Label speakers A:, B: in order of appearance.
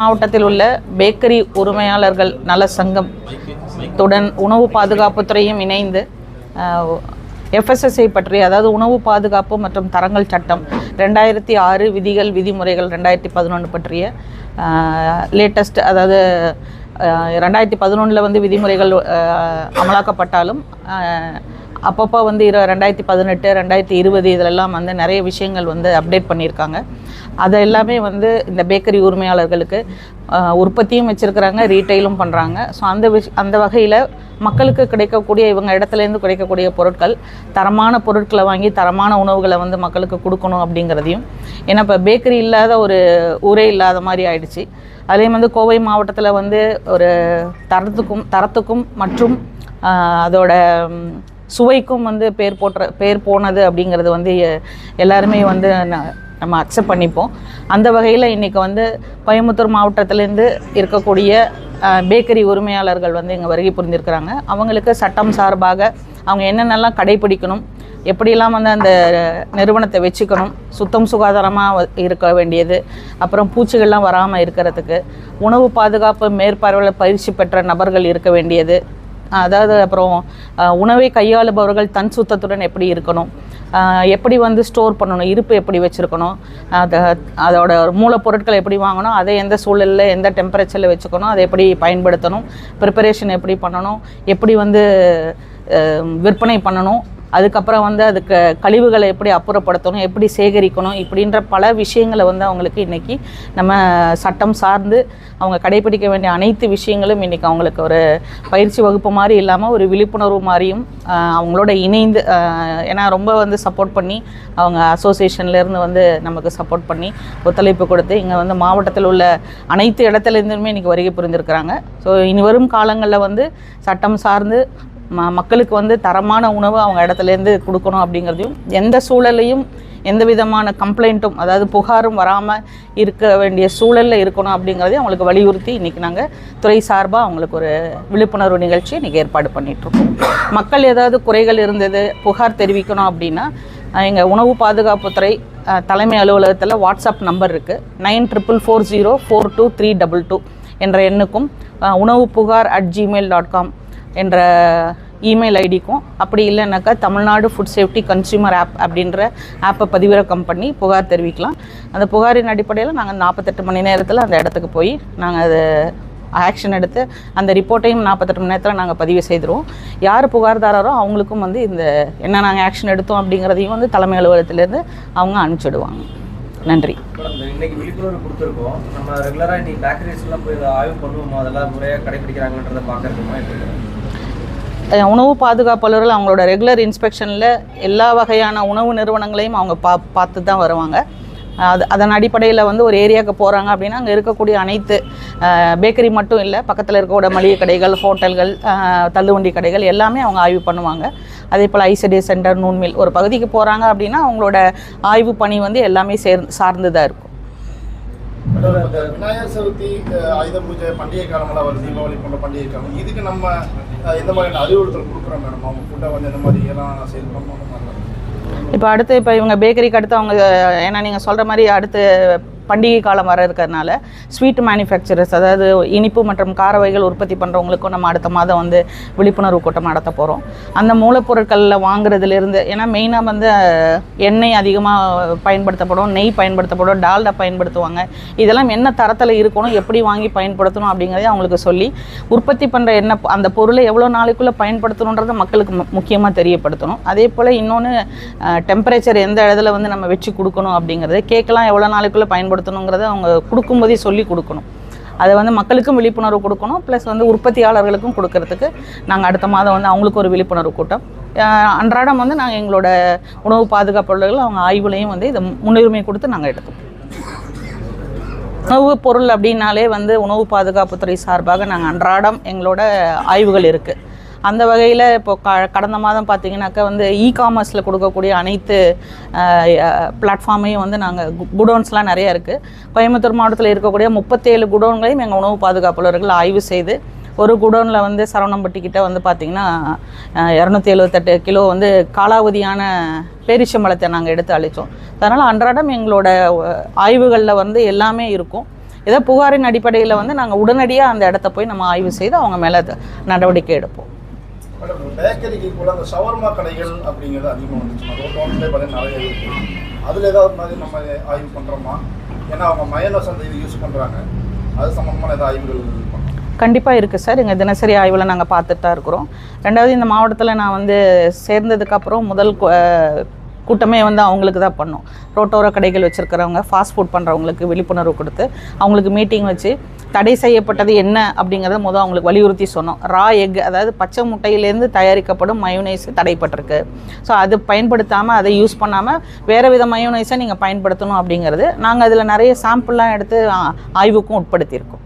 A: மாவட்டத்தில் உள்ள பேக்கரி உரிமையாளர்கள் நல சங்கம் துடன் உணவு பாதுகாப்புத்துறையும் இணைந்து எஃப்எஸ்எஸ்ஐ பற்றி அதாவது உணவு பாதுகாப்பு மற்றும் தரங்கள் சட்டம் ரெண்டாயிரத்தி ஆறு விதிகள் விதிமுறைகள் ரெண்டாயிரத்தி பதினொன்று பற்றிய லேட்டஸ்ட் அதாவது ரெண்டாயிரத்தி பதினொன்றில் வந்து விதிமுறைகள் அமலாக்கப்பட்டாலும் அப்பப்போ வந்து இரு ரெண்டாயிரத்தி பதினெட்டு ரெண்டாயிரத்தி இருபது இதிலெல்லாம் வந்து நிறைய விஷயங்கள் வந்து அப்டேட் பண்ணியிருக்காங்க. அதை எல்லாமே வந்து இந்த பேக்கரி உரிமையாளர்களுக்கு உற்பத்தியும் வச்சுருக்கிறாங்க ரீட்டைலும் பண்ணுறாங்க ஸோ அந்த விஷ் அந்த வகையில் மக்களுக்கு கிடைக்கக்கூடிய இவங்க இடத்துலேருந்து கிடைக்கக்கூடிய பொருட்கள் தரமான பொருட்களை வாங்கி தரமான உணவுகளை வந்து மக்களுக்கு கொடுக்கணும் அப்படிங்கிறதையும் ஏன்னா இப்போ பேக்கரி இல்லாத ஒரு ஊரே இல்லாத மாதிரி ஆயிடுச்சு. அதே வந்து கோவை மாவட்டத்தில் வந்து ஒரு தரத்துக்கும் தரத்துக்கும் மற்றும் அதோட சுவைக்கும் வந்து பேர் போற்ற பேர் போனது அப்படிங்கிறது வந்து எ- எல்லாருமே வந்து ந- நம்ம அக்செப்ட் பண்ணிப்போம். அந்த வகையில் இன்றைக்கி வந்து கோயம்புத்தூர் மாவட்டத்திலேருந்து இருக்கக்கூடிய பேக்கரி உரிமையாளர்கள் வந்து இங்கே வருகை புரிந்திருக்கிறாங்க. அவங்களுக்கு சட்டம் சார்பாக அவங்க என்னென்னலாம் கடைபிடிக்கணும் எப்படியெல்லாம் வந்து அந்த நிறுவனத்தை வச்சுக்கணும் சுத்தம் சுகாதாரமாக இருக்க வேண்டியது அப்புறம் பூச்சிகள்லாம் வராமல் இருக்கிறதுக்கு உணவு பாதுகாப்பு மேற்பார்வையில் பயிற்சி பெற்ற நபர்கள் இருக்க வேண்டியது அதாவது அப்புறம் உணவை கையாளுபவர்கள் தன் சுத்தத்துடன் எப்படி இருக்கணும்? எப்படி வந்து ஸ்டோர் பண்ணணும்? இருப்பு எப்படி வச்சுருக்கணும்? அதை அதோட மூலப்பொருட்களை எப்படி வாங்கணும்? அதை எந்த சூழலில் எந்த டெம்பரேச்சரில் வச்சுக்கணும்? அதை எப்படி பயன்படுத்தணும்? ப்ரிப்பரேஷன் எப்படி பண்ணணும்? எப்படி வந்து விற்பனை பண்ணணும்? அதுக்கப்புறம் வந்து அதுக்கு கழிவுகளை எப்படி அப்புறப்படுத்தணும் எப்படி சேகரிக்கணும் இப்படின்ற பல விஷயங்களை வந்து அவங்களுக்கு இன்றைக்கி நம்ம சட்டம் சார்ந்து அவங்க கடைபிடிக்க வேண்டிய அனைத்து விஷயங்களும் இன்றைக்கி அவங்களுக்கு ஒரு பயிற்சி வகுப்பு மாதிரி இல்லாமல் ஒரு விழிப்புணர்வு மாதிரியும் அவங்களோட இணைந்து ஏன்னா ரொம்ப வந்து சப்போர்ட் பண்ணி அவங்க அசோசியேஷன்லேருந்து வந்து நமக்கு சப்போர்ட் பண்ணி ஒத்துழைப்பு கொடுத்து இங்கே வந்து மாவட்டத்தில் உள்ள அனைத்து இடத்துலேருந்துமே இன்றைக்கி வருகை புரிஞ்சிருக்கிறாங்க ஸோ இனி வரும் காலங்களில் வந்து சட்டம் சார்ந்து ம மக்களுக்கு வந்து தரமான உணவு அவங்க இடத்துலேருந்து கொடுக்கணும் அப்படிங்கிறதையும் எந்த சூழலையும் எந்த விதமான கம்ப்ளைண்ட்டும் அதாவது புகாரும் வராமல் இருக்க வேண்டிய சூழலில் இருக்கணும் அப்படிங்கிறதையும் அவங்களுக்கு வலியுறுத்தி இன்றைக்கி நாங்கள் துறை சார்பாக அவங்களுக்கு ஒரு விழிப்புணர்வு நிகழ்ச்சி இன்றைக்கி ஏற்பாடு பண்ணிகிட்ருக்கோம் மக்கள் ஏதாவது குறைகள் இருந்தது புகார் தெரிவிக்கணும் அப்படின்னா எங்கள் உணவு பாதுகாப்புத்துறை தலைமை அலுவலகத்தில் வாட்ஸ்அப் நம்பர் இருக்குது nine triple four zero four two three double two என்ற எண்ணுக்கும் உணவு புகார் அட் ஜிமெயில் டாட் காம் என்ற இமெயில் ஐடிக்கும். அப்படி இல்லைனாக்கா Tamil Nadu food safety consumer app அப்படின்ற ஆப்பை பதிவிறக்கம் பண்ணி புகார் தெரிவிக்கலாம். அந்த புகாரின் அடிப்படையில் நாங்கள் நாற்பத்தெட்டு மணி நேரத்தில் அந்த இடத்துக்கு போய் நாங்கள் அது ஆக்ஷன் எடுத்து அந்த ரிப்போர்ட்டையும் நாற்பத்தெட்டு மணி நேரத்தில் நாங்கள் பதிவு செய்திருவோம். யார் புகார்தாரரோ அவங்களுக்கும் வந்து இந்த என்ன நாங்கள் ஆக்ஷன் எடுத்தோம் அப்படிங்கிறதையும் வந்து தலைமை அலுவலகத்திலேருந்து அவங்க அனுப்பிச்சிடுவாங்க. நன்றி.
B: இன்னைக்கு விழிப்புணர்வு கொடுத்துருக்கோம். நம்ம ரெகுலராக இன்னைக்கு பேக்கரிஸ்லாம் போய் ஆய்வு பண்ணுவோமா? அதெல்லாம் முறையாக கடைபிடிக்கிறாங்கன்றதை பார்க்கறதுமா எப்படி
A: உணவு பாதுகாப்பாளர்கள் அவங்களோட ரெகுலர் இன்ஸ்பெக்ஷனில் எல்லா வகையான உணவு நிறுவனங்களையும் அவங்க பா பார்த்து தான் வருவாங்க. அது அதன் அடிப்படையில் வந்து ஒரு ஏரியாவுக்கு போகிறாங்க அப்படின்னா அங்கே இருக்கக்கூடிய அனைத்து பேக்கரி மட்டும் இல்லை பக்கத்தில் இருக்கக்கூடிய மளிகை கடைகள் ஹோட்டல்கள் தள்ளுவண்டி கடைகள் எல்லாமே அவங்க ஆய்வு பண்ணுவாங்க. அதே போல் ஐசடி சென்டர் நூன்மில் ஒரு பகுதிக்கு போகிறாங்க அப்படின்னா அவங்களோட ஆய்வு பணி வந்து எல்லாமே சேர் சார்ந்து தான் இருக்கும்.
C: விநாயகர் சதுர்த்தி ஆயுத பூஜை பண்டிகை காலமெல்லாம் வருது தீபாவளி போன்ற பண்டிகை காலம். இதுக்கு நம்ம எந்த மாதிரியான அறிவுறுத்தல் கொடுக்குறோம் மேடம் அவங்க ஃபுட்டை வந்து எந்த மாதிரி எல்லாம் சேல்
A: இப்போ அடுத்து இப்போ இவங்க பேக்கரிக்கு அடுத்து அவங்க ஏன்னா நீங்கள் சொல்கிற மாதிரி அடுத்து பண்டிகை காலம் வர இருக்கிறதுனால ஸ்வீட் மேனுஃபேக்சரர்ஸ் அதாவது இனிப்பு மற்றும் காரவைகள் உற்பத்தி பண்ணுறவங்களுக்கும் நம்ம அடுத்த மாதம் வந்து விழிப்புணர்வு கூட்டம் நடத்த போகிறோம் அந்த மூலப்பொருட்களில் வாங்குறதுலேருந்து ஏன்னா மெயினாக வந்து எண்ணெய் அதிகமாக பயன்படுத்தப்படும் நெய் பயன்படுத்தப்படும் டால்டா பயன்படுத்துவாங்க. இதெல்லாம் என்ன தரத்தில் இருக்கணும் எப்படி வாங்கி பயன்படுத்தணும் அப்படிங்கிறதே அவங்களுக்கு சொல்லி உற்பத்தி பண்ணுற என்ன அந்த பொருளை எவ்வளோ நாளைக்குள்ளே பயன்படுத்தணுன்றத மக்களுக்கு முக்கியமாக தெரியப்படுத்தணும். அதே போல் இன்னொன்று டெம்பரேச்சர் எந்த இடத்துல வந்து நம்ம வச்சு கொடுக்கணும் அப்படிங்கிறது கேக்கெல்லாம் எவ்வளோ நாளைக்குள்ளே பயன்படுத்தணுங்கிறத அவங்க கொடுக்கும்போதே சொல்லி கொடுக்கணும். அதை வந்து மக்களுக்கும் விழிப்புணர்வு கொடுக்கணும். ப்ளஸ் வந்து உற்பத்தியாளர்களுக்கும் கொடுக்கறதுக்கு நாங்கள் அடுத்த மாதம் வந்து அவங்களுக்கு ஒரு விழிப்புணர்வு கூட்டம். அன்றாடம் வந்து நாங்கள் எங்களோட உணவு பாதுகாப்பாளர்கள் அவங்க ஆய்வுலையும் வந்து இதை முன்னுரிமை கொடுத்து நாங்கள் எடுத்தோம். உணவு பொருள் அப்படின்னாலே வந்து உணவு பாதுகாப்புத்துறை சார்பாக நாங்கள் அன்றாடம் எங்களோட ஆய்வுகள் இருக்குது அந்த வகையில் இப்போ க கடந்த மாதம் பார்த்தீங்கன்னாக்கா வந்து இ காமர்ஸில் கொடுக்கக்கூடிய அனைத்து பிளாட்ஃபார்மையும் வந்து நாங்கள் குடோன்ஸ்லாம் நிறையா இருக்குது கோயம்புத்தூர் மாவட்டத்தில் இருக்கக்கூடிய முப்பத்தேழு குடோன்களையும் எங்கள் உணவு பாதுகாப்பாளர்கள் ஆய்வு செய்து ஒரு குடோனில் வந்து சரவணம்பட்டிக்கிட்ட வந்து பார்த்திங்கன்னா இரநூத்தி எழுபத்தெட்டு கிலோ வந்து காலாவதியான பேரிச்சம்பழத்தை நாங்கள் எடுத்து அழித்தோம் அதனால் அன்றாடம் எங்களோட ஆய்வுகளில் வந்து எல்லாமே இருக்கும். ஏதோ புகாரின் அடிப்படையில் வந்து நாங்கள் உடனடியாக அந்த இடத்த போய் நம்ம ஆய்வு செய்து அவங்க மேலே நடவடிக்கை எடுப்போம்.
C: மேடம் பேக்கரிக்கு கூட அந்த சவர்மா கடைகள் அப்படிங்கிறது அதிகமாக வந்துச்சு ரோட் பார்த்தீங்கன்னா நிறைய இருக்கு. அதில் ஏதாவது மாதிரி நம்ம ஆய்வு பண்ணுறோமா ஏன்னா அவங்க மயனஸ் அந்த இது யூஸ் பண்ணுறாங்க அது சம்மந்தமான ஏதாவது ஆய்வுகள்
A: கண்டிப்பாக இருக்குது சார். எங்கள் தினசரி ஆய்வில் நாங்கள் பார்த்துட்டு தான் இருக்கிறோம். ரெண்டாவது இந்த மாவட்டத்தில் நான் வந்து சேர்ந்ததுக்கப்புறம் முதல் கூட்டமே வந்து அவங்களுக்கு தான் பண்ணோம். ரோட்டோர கடைகள் வச்சுருக்கிறவங்க ஃபாஸ்ட் ஃபுட் பண்ணுறவங்களுக்கு விழிப்புணர்வு கொடுத்து அவங்களுக்கு மீட்டிங் வச்சு தடை செய்யப்பட்டது என்ன அப்படிங்கிறத முதல் அவங்களுக்கு வலியுறுத்தி சொன்னோம். ரா எக் அதாவது பச்சை முட்டையிலேருந்து தயாரிக்கப்படும் மயோனைஸ் தடைப்பட்டிருக்கு. ஸோ அது பயன்படுத்தாமல் அதை யூஸ் பண்ணாமல் வேறு வித மயோனைஸை நீங்கள் பயன்படுத்தணும் அப்படிங்கிறது நாங்கள் அதில் நிறைய சாம்பிள்லாம் எடுத்து ஆய்வுக்கும் உட்படுத்தியிருக்கோம்.